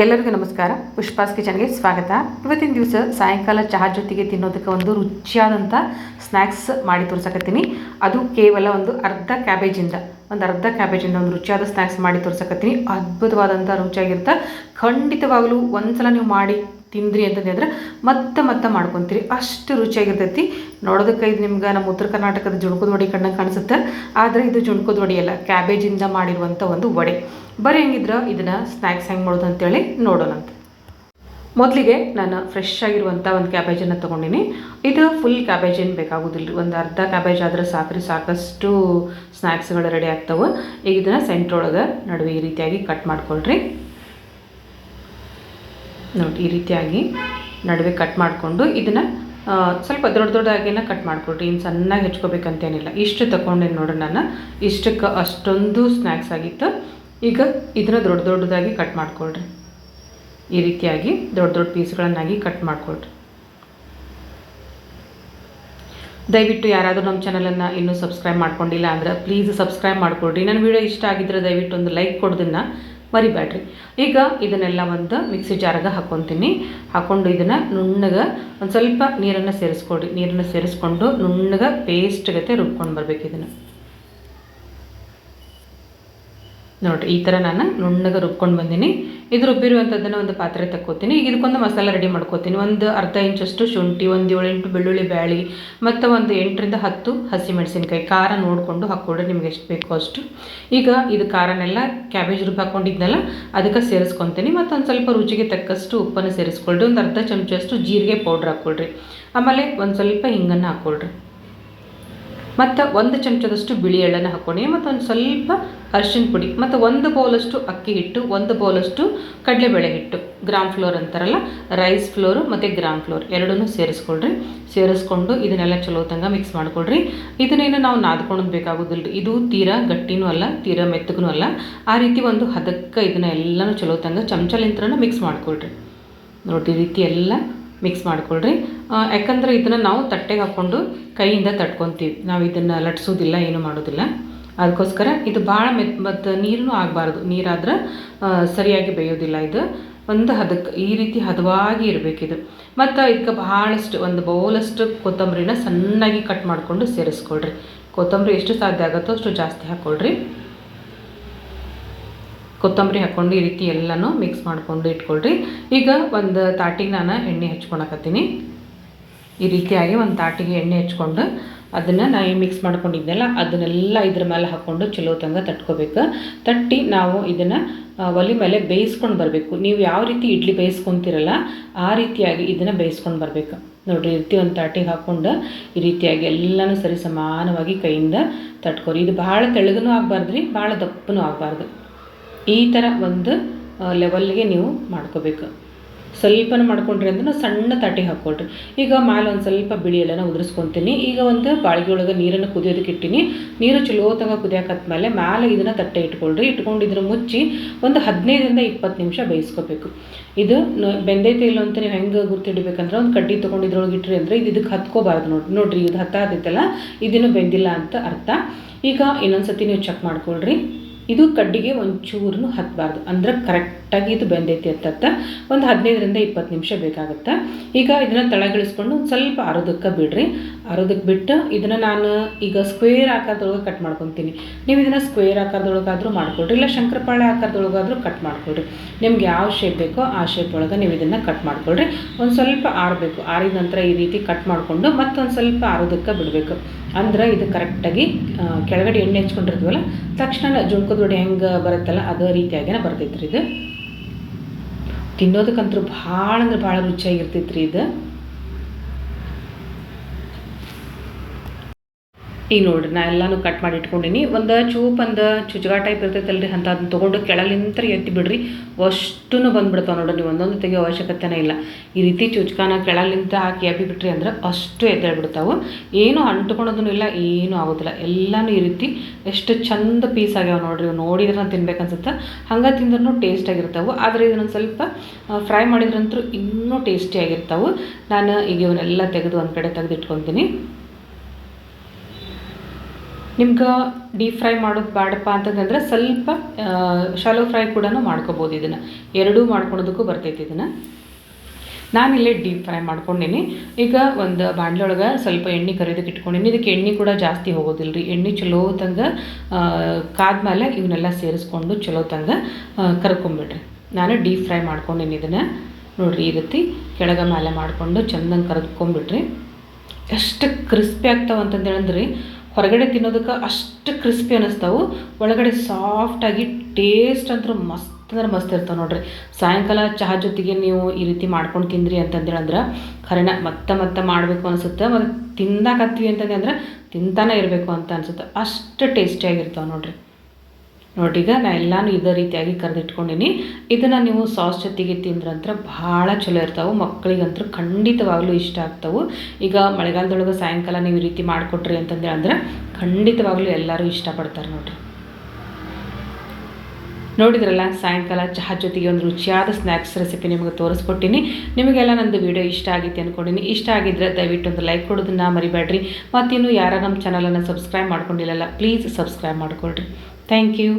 ಎಲ್ಲರಿಗೂ ನಮಸ್ಕಾರ. ಪುಷ್ಪಾಸ್ ಕಿಚನ್ಗೆ ಸ್ವಾಗತ. ಇವತ್ತಿನ ದಿವಸ ಸಾಯಂಕಾಲ ಚಹಾ ಜೊತೆಗೆ ತಿನ್ನೋದಕ್ಕೆ ಒಂದು ರುಚಿಯಾದಂಥ ಸ್ನ್ಯಾಕ್ಸ್ ಮಾಡಿ ತೋರಿಸಕತ್ತೀನಿ. ಅದು ಕೇವಲ ಒಂದು ಅರ್ಧ ಕ್ಯಾಬೇಜಿಂದ, ಒಂದು ಅರ್ಧ ಕ್ಯಾಬೇಜಿಂದ ಒಂದು ರುಚಿಯಾದ ಸ್ನ್ಯಾಕ್ಸ್ ಮಾಡಿ ತೋರ್ಸಕತ್ತೀನಿ. ಅದ್ಭುತವಾದಂಥ ರುಚಿಯಾಗಿರುತ್ತೆ. ಖಂಡಿತವಾಗಲೂ ಒಂದ್ಸಲ ನೀವು ಮಾಡಿ ತಿಂದ್ರಿ ಅಂತಂದ್ರೆ ಮತ್ತೆ ಮತ್ತೆ ಮಾಡ್ಕೊತೀರಿ. ಅಷ್ಟು ರುಚಿಯಾಗಿರ್ತೈತಿ. ನೋಡೋದಕ್ಕೆ ಇದು ನಿಮ್ಗೆ ನಮ್ಮ ಉತ್ತರ ಕರ್ನಾಟಕದ ಜುಣ್ಕದ ವಡೆ ಕಣ್ಣಂಗೆ ಕಾಣಿಸುತ್ತೆ. ಆದರೆ ಇದು ಜುಣ್ಕದ ವಡೆ ಅಲ್ಲ, ಕ್ಯಾಬೇಜಿಂದ ಮಾಡಿರುವಂಥ ಒಂದು ವಡೆ. ಬರೀ ಹೆಂಗಿದ್ರೆ? ಇದನ್ನು ಸ್ನ್ಯಾಕ್ಸ್ ಹೆಂಗೆ ಮಾಡೋದು ಅಂತೇಳಿ ನೋಡೋಣಂತ ಮೊದಲಿಗೆ ನಾನು ಫ್ರೆಶ್ ಆಗಿರುವಂಥ ಒಂದು ಕ್ಯಾಬೇಜನ್ನು ತೊಗೊಂಡಿನಿ. ಇದು ಫುಲ್ ಕ್ಯಾಬೇಜ್ ಏನು ಬೇಕಾಗೋದಿಲ್ಲ ಒಂದು ಅರ್ಧ ಕ್ಯಾಬೇಜ್ ಆದರೆ ಸಾಕ್ರಿ ಸಾಕಷ್ಟು ಸ್ನ್ಯಾಕ್ಸ್ಗಳು ರೆಡಿ ಆಗ್ತವೆ. ಈಗ ಇದನ್ನು ಸೆಂಟ್ರೊಳಗೆ ನಡುವೆ ಈ ರೀತಿಯಾಗಿ ಕಟ್ ಮಾಡ್ಕೊಳ್ರಿ. ನೋಡಿ, ಈ ರೀತಿಯಾಗಿ ನಡುವೆ ಕಟ್ ಮಾಡಿಕೊಂಡು ಇದನ್ನು ಸ್ವಲ್ಪ ದೊಡ್ಡ ದೊಡ್ಡದಾಗಿನ ಕಟ್ ಮಾಡ್ಕೊಳ್ರಿ. ಇನ್ನು ಸಣ್ಣಗೆ ಹೆಚ್ಕೋಬೇಕಂತೇನಿಲ್ಲ. ಇಷ್ಟು ತಗೊಂಡೇನು ನೋಡ್ರಿ ನಾನು. ಇಷ್ಟಕ್ಕೆ ಅಷ್ಟೊಂದು ಸ್ನ್ಯಾಕ್ಸ್ ಆಗಿತ್ತು. ಈಗ ಇದನ್ನು ದೊಡ್ಡ ದೊಡ್ಡದಾಗಿ ಕಟ್ ಮಾಡ್ಕೊಳ್ರಿ. ಈ ರೀತಿಯಾಗಿ ದೊಡ್ಡ ದೊಡ್ಡ ಪೀಸ್ಗಳನ್ನಾಗಿ ಕಟ್ ಮಾಡಿಕೊಳ್ರಿ. ದಯವಿಟ್ಟು ಯಾರಾದರೂ ನಮ್ಮ ಚಾನಲನ್ನು ಇನ್ನೂ ಸಬ್ಸ್ಕ್ರೈಬ್ ಮಾಡ್ಕೊಂಡಿಲ್ಲ ಅಂದ್ರೆ ಪ್ಲೀಸ್ ಸಬ್ಸ್ಕ್ರೈಬ್ ಮಾಡ್ಕೊಳ್ರಿ. ನನ್ನ ವಿಡಿಯೋ ಇಷ್ಟ ಆಗಿದ್ರೆ ದಯವಿಟ್ಟು ಒಂದು ಲೈಕ್ ಕೊಡೋದನ್ನು ಮರಿಬೇಡ್ರಿ. ಈಗ ಇದನ್ನೆಲ್ಲ ಒಂದು ಮಿಕ್ಸಿ ಜಾರಾಗ ಹಾಕ್ಕೊತೀನಿ ಹಾಕ್ಕೊಂಡು ಇದನ್ನು ನುಣ್ಣಗೆ ಒಂದು ಸ್ವಲ್ಪ ನೀರನ್ನು ಸೇರಿಸ್ಕೊಡ್ರಿ ನೀರನ್ನು ಸೇರಿಸ್ಕೊಂಡು ನುಣ್ಣಗೆ ಪೇಸ್ಟ್ ಗತೆ ರುಬ್ಕೊಂಡು ಬರಬೇಕು ಇದನ್ನು. ನೋಡಿರಿ, ಈ ಥರ ನಾನು ನುಣ್ಣಗೆ ರುಬ್ಕೊಂಡು ಬಂದೀನಿ. ಇದು ರುಬ್ಬಿರುವಂಥದ್ದನ್ನು ಒಂದು ಪಾತ್ರೆ ತಕ್ಕೋತೀನಿ. ಈಗ ಇದಕ್ಕೊಂದು ಮಸಾಲ ರೆಡಿ ಮಾಡ್ಕೋತೀನಿ. ಒಂದು ಅರ್ಧ ಇಂಚಷ್ಟು ಶುಂಠಿ, ಒಂದು ಏಳೆಂಟು ಬೆಳ್ಳುಳ್ಳಿ ಬ್ಯಾಳಿ, ಮತ್ತು ಒಂದು ಎಂಟರಿಂದ ಹತ್ತು ಹಸಿಮೆಣಸಿನ್ಕಾಯಿ ಖಾರ ನೋಡಿಕೊಂಡು ಹಾಕ್ಕೊಡ್ರಿ, ನಿಮ್ಗೆ ಎಷ್ಟು ಬೇಕೋ ಅಷ್ಟು. ಈಗ ಇದು ಖಾರನೆಲ್ಲ ಕ್ಯಾಬೇಜ್ ರುಬ್ಬಿ ಹಾಕ್ಕೊಂಡಿದ್ನಲ್ಲ ಅದಕ್ಕೆ ಸೇರಿಸ್ಕೊತೀನಿ. ಮತ್ತು ಒಂದು ಸ್ವಲ್ಪ ರುಚಿಗೆ ತಕ್ಕಷ್ಟು ಉಪ್ಪನ್ನು ಸೇರಿಸ್ಕೊಳ್ರಿ. ಒಂದು ಅರ್ಧ ಚಮಚಷ್ಟು ಜೀರಿಗೆ ಪೌಡ್ರ್ ಹಾಕ್ಕೊಳ್ರಿ. ಆಮೇಲೆ ಒಂದು ಸ್ವಲ್ಪ ಹಿಂಗನ್ನು ಹಾಕ್ಕೊಳ್ರಿ. ಮತ್ತು ಒಂದು ಚಮಚದಷ್ಟು ಬಿಳಿ ಎಳ್ಳನ್ನು ಹಾಕ್ಕೊಂಡು ಮತ್ತು ಒಂದು ಸ್ವಲ್ಪ ಅರಿಶಿನ ಪುಡಿ, ಮತ್ತು ಒಂದು ಬೌಲಷ್ಟು ಅಕ್ಕಿ ಹಿಟ್ಟು, ಒಂದು ಬೌಲಷ್ಟು ಕಡಲೆಬೇಳೆ ಹಿಟ್ಟು ಗ್ರಾಮ್ ಫ್ಲೋರ್ ಅಂತಾರಲ್ಲ ರೈಸ್ ಫ್ಲೋರು ಮತ್ತು ಗ್ರಾಮ್ ಫ್ಲೋರ್ ಎರಡನ್ನೂ ಸೇರಿಸ್ಕೊಳ್ರಿ. ಸೇರಿಸ್ಕೊಂಡು ಇದನ್ನೆಲ್ಲ ಚಲೋ ತಂಗ ಮಿಕ್ಸ್ ಮಾಡ್ಕೊಳ್ರಿ. ಇದನ್ನೇನು ನಾವು ನಾದ್ಕೊಳೋದು ಬೇಕಾಗೋದಿಲ್ಲ ರೀ ಇದು ತೀರಾ ಗಟ್ಟಿನೂ ಅಲ್ಲ, ತೀರಾ ಮೆತ್ತಗೂ ಅಲ್ಲ. ಆ ರೀತಿ ಒಂದು ಹದಕ್ಕೆ ಇದನ್ನ ಎಲ್ಲನೂ ಚಲೋ ತಂಗ ಚಮಚಲಿಂತ್ರನ ಮಿಕ್ಸ್ ಮಾಡ್ಕೊಳ್ರಿ. ನೋಡಿ ರೀತಿ ಎಲ್ಲ ಮಿಕ್ಸ್ ಮಾಡ್ಕೊಳ್ರಿ. ಯಾಕಂದ್ರೆ ಇದನ್ನು ನಾವು ತಟ್ಟೆಗೆ ಹಾಕ್ಕೊಂಡು ಕೈಯಿಂದ ತಟ್ಕೊತೀವಿ. ನಾವು ಇದನ್ನು ಲಟ್ಸೋದಿಲ್ಲ, ಏನು ಮಾಡೋದಿಲ್ಲ. ಅದಕ್ಕೋಸ್ಕರ ಇದು ಭಾಳ ಮೆತ್, ಮತ್ತು ನೀರೂ ಆಗಬಾರ್ದು. ನೀರಾದ್ರೆ ಸರಿಯಾಗಿ ಬೇಯೋದಿಲ್ಲ ಇದು. ಒಂದು ಹದಕ್ಕೆ ಈ ರೀತಿ ಹದವಾಗಿ ಇರಬೇಕಿದು ಮತ್ತು ಇದಕ್ಕೆ ಭಾಳಷ್ಟು ಒಂದು ಬೌಲಷ್ಟು ಕೊತ್ತಂಬರಿನ ಸಣ್ಣಾಗಿ ಕಟ್ ಮಾಡಿಕೊಂಡು ಸೇರಿಸ್ಕೊಳ್ರಿ. ಕೊತ್ತಂಬರಿ ಎಷ್ಟು ಸಾಧ್ಯ ಆಗುತ್ತೋ ಅಷ್ಟು ಜಾಸ್ತಿ ಹಾಕ್ಕೊಳ್ರಿ ಕೊತ್ತಂಬರಿ ಹಾಕ್ಕೊಂಡು ಈ ರೀತಿ ಎಲ್ಲನೂ ಮಿಕ್ಸ್ ಮಾಡಿಕೊಂಡು ಇಟ್ಕೊಳ್ರಿ. ಈಗ ಒಂದು ತಾಟಿಗೆ ನಾನು ಎಣ್ಣೆ ಹಚ್ಕೊಳಕತ್ತೀನಿ. ಈ ರೀತಿಯಾಗಿ ಒಂದು ತಾಟಿಗೆ ಎಣ್ಣೆ ಹಚ್ಕೊಂಡು ಅದನ್ನು ನಾ ಏನು ಮಿಕ್ಸ್ ಮಾಡ್ಕೊಂಡಿದ್ದೆಲ್ಲ ಅದನ್ನೆಲ್ಲ ಇದ್ರ ಮೇಲೆ ಹಾಕ್ಕೊಂಡು ಚಲೋ ತಂಗ ತಟ್ಕೋಬೇಕು. ತಟ್ಟಿ ನಾವು ಇದನ್ನು ಒಲೆ ಮೇಲೆ ಬೇಯಿಸ್ಕೊಂಡು ಬರಬೇಕು. ನೀವು ಯಾವ ರೀತಿ ಇಡ್ಲಿ ಬೇಯಿಸ್ಕೊತಿರಲ್ಲ, ಆ ರೀತಿಯಾಗಿ ಇದನ್ನು ಬೇಯಿಸ್ಕೊಂಡು ಬರಬೇಕು. ನೋಡಿರಿ, ಈ ರೀತಿ ಒಂದು ತಾಟಿಗೆ ಹಾಕ್ಕೊಂಡು ಈ ರೀತಿಯಾಗಿ ಎಲ್ಲನೂ ಸರಿ ಸಮಾನವಾಗಿ ಕೈಯಿಂದ ತಟ್ಕೋರಿ. ಇದು ಭಾಳ ತೆಳ್ಳಗನು ಆಗಬಾರ್ದು ರೀ ಭಾಳ ದಪ್ಪನೂ ಆಗಬಾರ್ದು. ಈ ಥರ ಒಂದು ಲೆವೆಲ್ಗೆ ನೀವು ಮಾಡ್ಕೋಬೇಕು. ಸ್ವಲ್ಪನ ಮಾಡ್ಕೊಂಡ್ರಿ ಅಂದ್ರೆ ಸಣ್ಣ ತಟ್ಟೆ ಹಾಕ್ಕೊಳ್ರಿ. ಈಗ ಮೇಲೆ ಒಂದು ಸ್ವಲ್ಪ ಬಿಳಿ ಎಲ್ಲನ ಉದುರಿಸ್ಕೊತೀನಿ. ಈಗ ಒಂದು ಬಾಳಿಗೆ ಒಳಗೆ ನೀರನ್ನು ಕುದಿಯೋದಕ್ಕೆ ಇಟ್ಟಿನಿ. ನೀರು ಚಲೋ ತಗ ಕುದಿಯಾಕತ್ಮೇಲೆ ಮೇಲೆ ಇದನ್ನು ತಟ್ಟೆ ಇಟ್ಕೊಳ್ರಿ. ಇಟ್ಕೊಂಡು ಇದ್ರ ಮುಚ್ಚಿ ಒಂದು ಹದಿನೈದರಿಂದ ಇಪ್ಪತ್ತು ನಿಮಿಷ ಬೇಯಿಸ್ಕೋಬೇಕು. ಇದು ಬೆಂದೈತೆ ಇಲ್ಲ ಅಂತ ನೀವು ಹೆಂಗೆ ಗುರ್ತಿಡ್ಬೇಕಂದ್ರೆ ಒಂದು ಕಡ್ಡಿ ತೊಗೊಂಡು ಇದ್ರೊಳಗೆ ಇಟ್ರಿ ಅಂದರೆ ಇದು ಇದಕ್ಕೆ ಹತ್ಕೋಬಾರ್ದು ನೋಡಿ, ನೋಡಿರಿ ಇದು ಹತ್ತಾದೈತಲ್ಲ ಇದನ್ನು ಬೆಂದಿಲ್ಲ ಅಂತ ಅರ್ಥ. ಈಗ ಇನ್ನೊಂದು ಸತಿ ನೀವು ಚೆಕ್ ಮಾಡ್ಕೊಳ್ರಿ. ಇದು ಕಡ್ಡಿಗೆ ಒಂಚೂರು ಹತ್ತಬಾರ್ದು ಅಂದ್ರೆ ಕರೆಕ್ಟಾಗಿ ಇದು ಬೆಂದೈತಿ ಅಂತ ಒಂದು ಹದಿನೈದರಿಂದ ಇಪ್ಪತ್ತು ನಿಮಿಷ ಬೇಕಾಗುತ್ತೆ. ಈಗ ಇದನ್ನು ತಳಗಿಳಿಸ್ಕೊಂಡು ಒಂದು ಸ್ವಲ್ಪ ಆರೋದಕ್ಕೆ ಬಿಡ್ರಿ. ಆರೋದಕ್ಕೆ ಬಿಟ್ಟು ಇದನ್ನು ನಾನು ಈಗ ಸ್ಕ್ವೇರ್ ಆಕಾರದೊಳಗೆ ಕಟ್ ಮಾಡ್ಕೊತೀನಿ. ನೀವು ಇದನ್ನು ಸ್ಕ್ವೇರ್ ಆಕಾರದೊಳಗಾದರೂ ಮಾಡ್ಕೊಳ್ರಿ. ಇಲ್ಲ ಶಂಕರಪಾಳೆ ಆಕಾರದೊಳಗಾದರೂ ಕಟ್ ಮಾಡ್ಕೊಳ್ರಿ. ನಿಮ್ಗೆ ಯಾವ ಶೇಪ್ ಬೇಕೋ ಆ ಶೇಪ್ ಒಳಗೆ ನೀವು ಇದನ್ನು ಕಟ್ ಮಾಡ್ಕೊಳ್ರಿ. ಒಂದು ಸ್ವಲ್ಪ ಆರಬೇಕು. ಆರಿದ ನಂತರ ಈ ರೀತಿ ಕಟ್ ಮಾಡಿಕೊಂಡು ಮತ್ತೊಂದು ಸ್ವಲ್ಪ ಆರೋದಕ್ಕೆ ಬಿಡಬೇಕು. ಅಂದ್ರೆ ಇದು ಕರೆಕ್ಟಾಗಿ ಕೆಳಗಡೆ ಎಣ್ಣೆ ಹಚ್ಕೊಂಡಿರ್ತೀವಲ್ಲ, ತಕ್ಷಣ ಜುಣ್ಕದ ವಡೆ ಹೆಂಗೆ ಬರುತ್ತಲ್ಲ ಅದೇ ರೀತಿಯಾಗಿನ ಬರ್ತೈತ್ರಿ ಇದು. ತಿನ್ನೋದಕ್ಕಂತೂ ಭಾಳ ಅಂದ್ರೆ ಭಾಳ ರುಚಿಯಾಗಿರ್ತೈತ್ರಿ ಇದು. ಈಗ ನೋಡ್ರಿ, ನಾ ಎಲ್ಲಾನು ಕಟ್ ಮಾಡಿ ಇಟ್ಕೊಂಡಿನಿ. ಒಂದು ಚೂಪ್ ಒಂದು ಚುಚ್ಗಾ ಟೈಪ್ ಇರ್ತೈತಲ್ರಿ ಅಂತ ಅದನ್ನ ತೊಗೊಂಡು ಕೆಳಲಿಂತ್ರ ಎತ್ತಿ ಬಿಡ್ರಿ. ಅಷ್ಟೂ ಬಂದ್ಬಿಡ್ತಾವೆ ನೋಡ್ರಿ ನೀವು, ಒಂದೊಂದು ತೆಗಿಯೋ ಅವಶ್ಯಕತೆನೇ ಇಲ್ಲ. ಈ ರೀತಿ ಚುಚ್ಕಾನ ಕೆಳಲಿಂತ ಹಾಕಿ ಎಬ್ಬಿ ಬಿಟ್ರಿ ಅಂದ್ರೆ ಅಷ್ಟು ಎದ್ದೇಳ್ಬಿಡ್ತಾವೆ. ಏನು ಅಂಟ್ಕೊಳೋದೂ ಇಲ್ಲ, ಏನೂ ಆಗೋದಿಲ್ಲ. ಎಲ್ಲನೂ ಈ ರೀತಿ ಎಷ್ಟು ಚಂದ ಪೀಸ್ ಆಗ್ಯಾವ ನೋಡ್ರಿ, ಇವು ನೋಡಿದ್ರೆ ತಿನ್ಬೇಕನ್ಸುತ್ತೆ. ಹಂಗೆ ತಿಂದ್ರೂ ಟೇಸ್ಟ್ ಆಗಿರ್ತಾವೆ. ಆದರೆ ಇದನ್ನೊಂದು ಸ್ವಲ್ಪ ಫ್ರೈ ಮಾಡಿದ್ರಂತೂ ಇನ್ನೂ ಟೇಸ್ಟಿಯಾಗಿರ್ತಾವೆ ನಾನು ಈಗ ಇವನ್ನೆಲ್ಲ ತೆಗೆದು ಒಂದು ಕಡೆ ತೆಗೆದು ಇಟ್ಕೊತೀನಿ ನಿಮ್ಗೆ ಡೀಪ್ ಫ್ರೈ ಮಾಡೋದು ಬೇಡಪ್ಪ ಅಂತಂದ್ರೆ ಸ್ವಲ್ಪ ಶಾಲೋ ಫ್ರೈ ಕೂಡ ಮಾಡ್ಕೋಬೋದು ಇದನ್ನು. ಎರಡೂ ಮಾಡ್ಕೊಳೋದಕ್ಕೂ ಬರ್ತೈತಿ ಇದನ್ನು. ನಾನಿಲ್ಲೇ ಡೀಪ್ ಫ್ರೈ ಮಾಡ್ಕೊಂಡೀನಿ. ಈಗ ಒಂದು ಬಾಣಲೆ ಒಳಗೆ ಸ್ವಲ್ಪ ಎಣ್ಣೆ ಕರಿದಕ್ಕೆ ಇಟ್ಕೊಂಡೀನಿ. ಇದಕ್ಕೆ ಎಣ್ಣೆ ಕೂಡ ಜಾಸ್ತಿ ಹೋಗೋದಿಲ್ಲ ರೀ ಎಣ್ಣೆ ಚಲೋ ತಂಗ ಕಾದ್ಮೇಲೆ ಇವನ್ನೆಲ್ಲ ಸೇರಿಸ್ಕೊಂಡು ಚಲೋ ತಂಗ ಕರ್ಕೊಂಬಿಡ್ರಿ. ನಾನು ಡೀಪ್ ಫ್ರೈ ಮಾಡ್ಕೊಂಡೀನಿ ಇದನ್ನು. ನೋಡಿರಿ ಈ ರೀತಿ ಕೆಳಗೆ ಮೇಲೆ ಮಾಡಿಕೊಂಡು ಚೆಂದಂಗೆ ಕರ್ಕೊಂಬಿಟ್ರಿ ಎಷ್ಟು ಕ್ರಿಸ್ಪಿ ಆಗ್ತಾವೆ ಅಂತಂದೇಳಂದ್ರಿ. ಹೊರಗಡೆ ತಿನ್ನೋದಕ್ಕೆ ಅಷ್ಟು ಕ್ರಿಸ್ಪಿ ಅನ್ನಿಸ್ತಾವೆ ಒಳಗಡೆ ಸಾಫ್ಟಾಗಿ ಟೇಸ್ಟ್ ಅಂತೂ ಮಸ್ತ್ ಅಂದ್ರೆ ಮಸ್ತ್ ಇರ್ತಾವೆ ನೋಡ್ರಿ. ಸಾಯಂಕಾಲ ಚಹಾ ಜೊತೆಗೆ ನೀವು ಈ ರೀತಿ ಮಾಡ್ಕೊಂಡು ತಿಂದ್ರಿ ಅಂತಂದೇಳಂದ್ರೆ ಖರೇನ ಮತ್ತೆ ಮತ್ತೆ ಮಾಡಬೇಕು ಅನಿಸುತ್ತೆ. ಮತ್ತು ತಿಂದಾಕತ್ತೀವಿ ಅಂತಂದ್ರೆ ತಿಂತಾನೆ ಇರಬೇಕು ಅಂತ ಅನಿಸುತ್ತೆ. ಅಷ್ಟು ಟೇಸ್ಟಿಯಾಗಿರ್ತಾವೆ ನೋಡ್ರಿ. ನೋಡ್ರಿ ಈಗ ನಾ ಎಲ್ಲಾನು ಇದೇ ರೀತಿಯಾಗಿ ಕರೆದಿಟ್ಕೊಂಡಿನಿ. ಇದನ್ನು ನೀವು ಸಾಸ್ ಜೊತೆಗೆ ತಿಂದ್ರಂತ್ರ ಭಾಳ ಚಲೋ ಇರ್ತಾವೆ. ಮಕ್ಕಳಿಗಂತೂ ಖಂಡಿತವಾಗ್ಲೂ ಇಷ್ಟ ಆಗ್ತಾವೆ. ಈಗ ಮಳೆಗಾಲದೊಳಗೆ ಸಾಯಂಕಾಲ ನೀವು ಈ ರೀತಿ ಮಾಡಿಕೊಟ್ರಿ ಅಂತಂದ್ರೆ ಅಂದ್ರೆ ಖಂಡಿತವಾಗ್ಲೂ ಎಲ್ಲರೂ ಇಷ್ಟಪಡ್ತಾರೆ ನೋಡಿರಿ. ನೋಡಿದ್ರಲ್ಲ, ಸಾಯಂಕಾಲ ಚಹಾ ಜೊತೆಗೆ ಒಂದು ರುಚಿಯಾದ ಸ್ನ್ಯಾಕ್ಸ್ ರೆಸಿಪಿ ನಿಮಗೆ ತೋರಿಸ್ಕೊಟ್ಟಿನಿ. ನಿಮಗೆಲ್ಲ ನಂದು ವಿಡಿಯೋ ಇಷ್ಟ ಆಗಿತ್ತು ಅಂದ್ಕೊಂಡಿನಿ ಇಷ್ಟ ಆಗಿದ್ದರೆ ದಯವಿಟ್ಟು ಒಂದು ಲೈಕ್ ಕೊಡೋದನ್ನ ಮರಿಬೇಡ್ರಿ. ಮತ್ತಿನ್ನು ಯಾರು ನಮ್ಮ ಚಾನಲನ್ನು ಸಬ್ಸ್ಕ್ರೈಬ್ ಮಾಡ್ಕೊಂಡಿಲ್ಲಲ್ಲ, ಪ್ಲೀಸ್ ಸಬ್ಸ್ಕ್ರೈಬ್ ಮಾಡ್ಕೊಳ್ರಿ. Thank you